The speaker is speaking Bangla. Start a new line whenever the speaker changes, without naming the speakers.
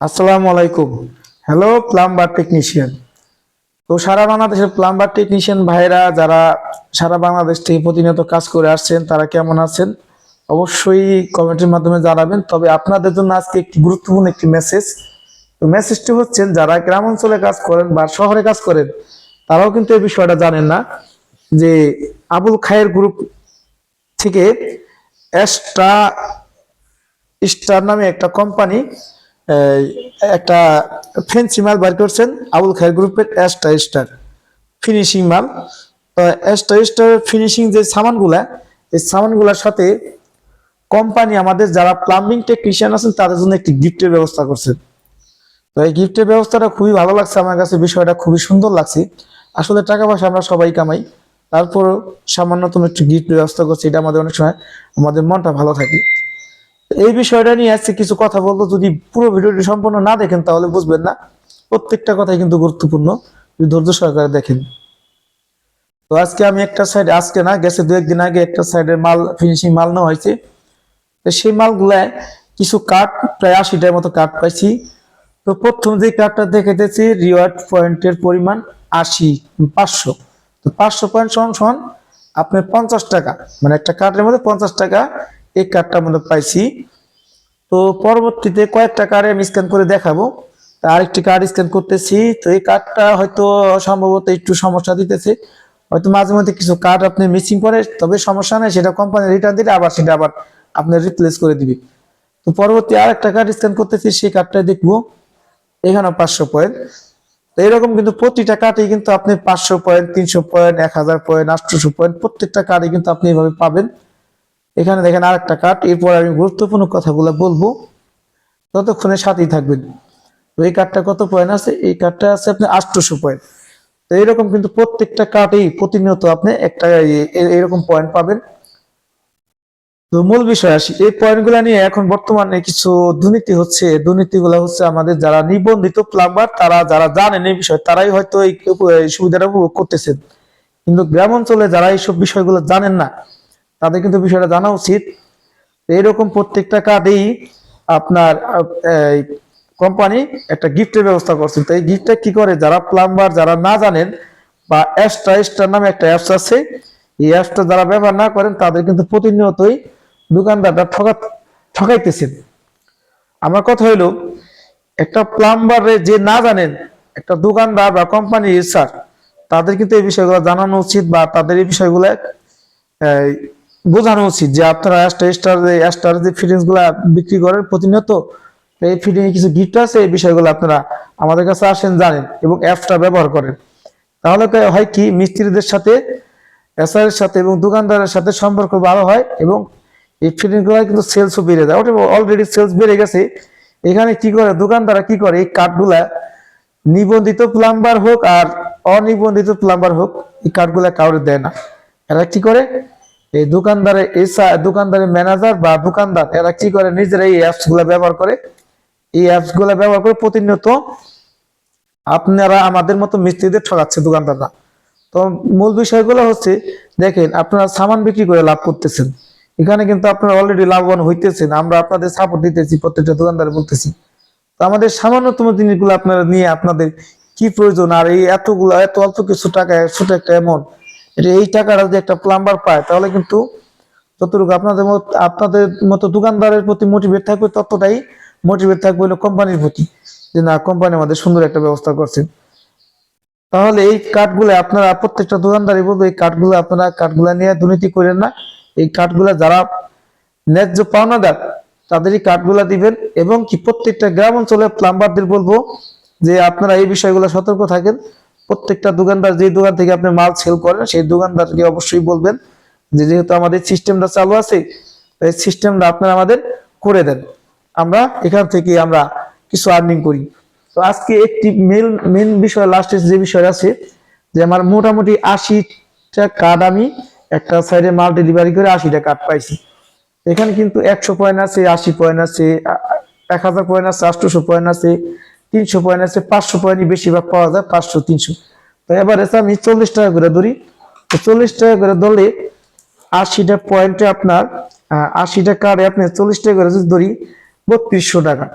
আসসালামু আলাইকুম। হ্যালো প্লাম্বার টেকনিশিয়ান তো সারা বাংলাদেশের প্লাম্বার টেকনিশিয়ান ভাইরা, যারা সারা বাংলাদেশ থেকে প্রতিনিয়ত কাজ করে আসছেন, তারা কেমন আছেন? অবশ্যই কমেন্টের মাধ্যমে জানাবেন। তবে আপনাদের জন্য আজকে একটি গুরুত্বপূর্ণ একটি মেসেজ তো মেসেজটি হচ্ছেন যারা গ্রাম অঞ্চলে কাজ করেন বা শহরে কাজ করেন, তারাও কিন্তু এই বিষয়টা জানেন না, যে আবুল খায়ের গ্রুপ থেকে এক্সট্রা স্টার নামে একটা কোম্পানি একটা ফেন্সি মাল বার করছেন আবুল খায়ের গ্রুপের এস্টা স্টার ফিনিশিং মাল। তো এস্টা স্টার ফিনিশিং যে সামানগুলা, এই সামানগুলোর সাথে কোম্পানি আমাদের যারা প্লাম্বিং টেকনিশিয়ান আছেন, তাদের জন্য একটি গিফটের ব্যবস্থা করছে। তো এই গিফটের ব্যবস্থাটা খুবই ভালো লাগছে আমার কাছে, বিষয়টা খুবই সুন্দর লাগছে। আসলে টাকা পয়সা আমরা সবাই কামাই, তারপরও সামান্যতম একটু গিফট ব্যবস্থা করছে, এটা আমাদের অনেক সময় আমাদের মনটা ভালো থাকে। এই বিষয়টা নিয়ে আজকে কিছু কথা বলব। যদি পুরো ভিডিওটি সম্পূর্ণ না দেখেন, তাহলে বুঝবেন না। প্রত্যেকটা কথাই কিন্তু গুরুত্বপূর্ণ। ধৈর্য সহকারে দেখেন। তো আজকে আমি একটা সাইড আজকে না, গেছে দু একদিন আগে একটা সাইডের মাল ফিনিশিং মাল নেওয়া হয়েছে। তো সেই মালগুলায় কিছু কাঠ প্রায় আশিটার মতো কাঠ পাইছি। তো প্রথম যে কাঠটা দেখেতেছি রিওয়ার্ড পয়েন্টের পরিমাণ আশি, পাঁচশো। তো পাঁচশো পয়েন্ট সমান সমান আপনার পঞ্চাশ টাকা। মানে একটা কার্ডের মধ্যে পঞ্চাশ টাকা এই কার্ডটা মধ্যে পাইছি। তো পরবর্তীতে কয়েকটা কার্ডে আমি স্ক্যান করে দেখাবো। আরেকটি কার্ড স্ক্যান করতেছি। তো এই কার্ডটা হয়তো সম্ভবত একটু সমস্যা দিতেছে। হয়তো মাঝে মধ্যে কিছু কার্ড আপনি মিসিং করে, তবে সমস্যা নেই, সেটা কোম্পানি রিটার্ন দিলে আবার সেটা আবার আপনি রিপ্লেস করে দিবে। তো পরবর্তী আরেকটা কার্ড স্ক্যান করতেছি, সেই কার্ডটা দেখব। এখানে পাঁচশো পয়েন্ট তো এরকম কিন্তু প্রতিটা কার্ডে কিন্তু আপনি পাঁচশো পয়েন্ট তিনশো পয়েন্ট এক হাজার পয়েন্ট আটশোশো পয়েন্ট প্রত্যেকটা কার্ডে কিন্তু আপনি এভাবে পাবেন। এখানে দেখেন আরেকটা কার্ড এরপর আমি গুরুত্বপূর্ণ কথাগুলো বলব। ততক্ষণে সাথেই থাকবেন। তো এই কার্ডটা কত পয়েন্ট আছে? এই কার্ডটা আছে আপনি আটশোশো পয়েন্ট তো এরকম কিন্তু প্রত্যেকটা কার্ডেই প্রতিনিয়ত আপনি একটা এরকম পয়েন্ট পাবেন। তো মূল বিষয় আসি, এই পয়েন্টগুলো নিয়ে এখন বর্তমানে কিছু দুর্নীতি হচ্ছে। দুর্নীতিগুলো হচ্ছে আমাদের যারা নিবন্ধিত প্লাম্বার তারা যারা জানেন এই বিষয়, তারাই হয়তো এই সুবিধাটা উপভোগ করতেছেন। কিন্তু গ্রাম অঞ্চলে যারা এইসব বিষয়গুলো জানেন না তাদের কিন্তু বিষয়টা জানা উচিত। এইরকম প্রত্যেকটা কার্ডেই আপনার কোম্পানি একটা গিফটের ব্যবস্থা করছেন তো এই গিফটটা কি করে? যারা প্লাম্বার যারা না জানেন বা এক্সট্রা এক্সট্রা নামে একটা অ্যাপস আছে, এই অ্যাপসটা যারা ব্যবহার না করেন, তাদের কিন্তু প্রতিনিয়তই দোকানদাররা ঠকা, ঠকাইতেছেন। আমার কথা হইল, একটা প্লাম্বারে যে না জানেন, একটা দোকানদার বা কোম্পানি স্যার তাদের কিন্তু এই বিষয়গুলো জানানো উচিত বা তাদের এই বিষয়গুলো বোঝানো উচিত যে আপনারা স্টার স্টার যে ফিটিংসগুলা বিক্রি করেন প্রতিনিয়ত, এই ফিটিং এ কিছু গিফট আছে, এই বিষয়গুলো আপনারা আমাদের কাছে আসেন, জানেন এবং অ্যাপসটা ব্যবহার করেন। তাহলে হয় কি, মিস্ত্রিদের সাথে এসআর এর সাথে এবং দোকানদারের সাথে সম্পর্ক ভালো হয় এবং এই ফিটিংগুলো কিন্তু সেলসও বেড়ে যায়। ওটা অলরেডি সেলস বেড়ে গেছে। এখানে কি করে, দোকানদাররা কি করে, এই কার্ডগুলা নিবন্ধিত প্লাম্বার হোক আর অনিবন্ধিত প্লাম্বার হোক, এই কার্ডগুলা কাউরে দেয় না। এরা কি করে এই দোকানদারের এসা দোকানদারের ম্যানেজার বা দোকানদার, এরা কি করে? নিজেরা এই অ্যাপসগুলা ব্যবহার করে। এই অ্যাপসগুলা ব্যবহার করে প্রতিনিয়ত আপনারা আমাদের মতো মিস্ত্রিদের ঠকাচ্ছে দোকানদাররা। তো মূল বিষয়গুলো হচ্ছে, দেখেন আপনারা সামান বিক্রি করে লাভ করতেছেন। এখানে কিন্তু আপনারা অলরেডি লাভবান হইতেছেন। আমরা আপনাদের সাপোর্ট দিতেছি, প্রত্যেকটা দোকানদার বলতেছি। তো আমাদের সামান্যতম জিনিসগুলো আপনারা নিয়ে আপনাদের কি প্রয়োজন? আর এই এতগুলো, এত অল্প কিছু টাকা ছোট একটা অ্যামাউন্ট এই টাকাটা যদি একটা প্লাম্বার পায়, তাহলে কিন্তু যতটুকু আপনাদের আপনাদের মতো দোকানদারের প্রতি মোটিভেট থাকবে, ততটাই মোটিভেট থাকবে হলো কোম্পানির প্রতি যে না কোম্পানি আমাদের সুন্দর একটা ব্যবস্থা করছে। তাহলে এই কার্ডগুলো আপনারা, প্রত্যেকটা দোকানদারই বলব, এই কার্ডগুলো আপনারা কার্ডগুলো নিয়ে দুর্নীতি করেন না। এই কার্ডগুলো যারা ন্যায্য পাওনাদার, তাদেরই কার্ডগুলো দিবেন এবং কি প্রত্যেকটা গ্রাম অঞ্চলে প্লাম্বারদের বলব যে আপনারা এই বিষয়গুলো সতর্ক থাকেন। প্রত্যেকটা দোকানদার যে দোকান থেকে আপনি মাল সেল করেন, সেই দোকানদারকে অবশ্যই বলবেন যে যেহেতু আমাদের সিস্টেমটা চালু আছে এই সিস্টেমটা আপনারা আমাদের করে দেন। আমরা এখান থেকে আমরা কিছু আর্নিং করি। তো আজকে একটি মেন মেন বিষয় লাস্টে যে বিষয় আছে, যে আমার মোটামুটি আশিটা কার্ড আমি একটা সাইডে মাল ডেলিভারি করে আশিটা কার্ড পাইছি। এখানে কিন্তু একশো পয়েন্ট আছে, আশি পয়েন্ট আছে এক হাজার পয়েন্ট আছে আটশোশো পয়েন্ট আছে তিনশো পয়েন্ট আছে, পাঁচশো পয়েন্ট বেশিরভাগ পাওয়া যায়, পাঁচশো, তিনশো। তো এবারে আমি চল্লিশ টাকা করে ধরি। চল্লিশ টাকা করে ধরলে আশিটা পয়েন্টে আপনার আশিটা কার্ডে আপনি চল্লিশ টাকা করে যদি ধরি, বত্রিশশো টাকা।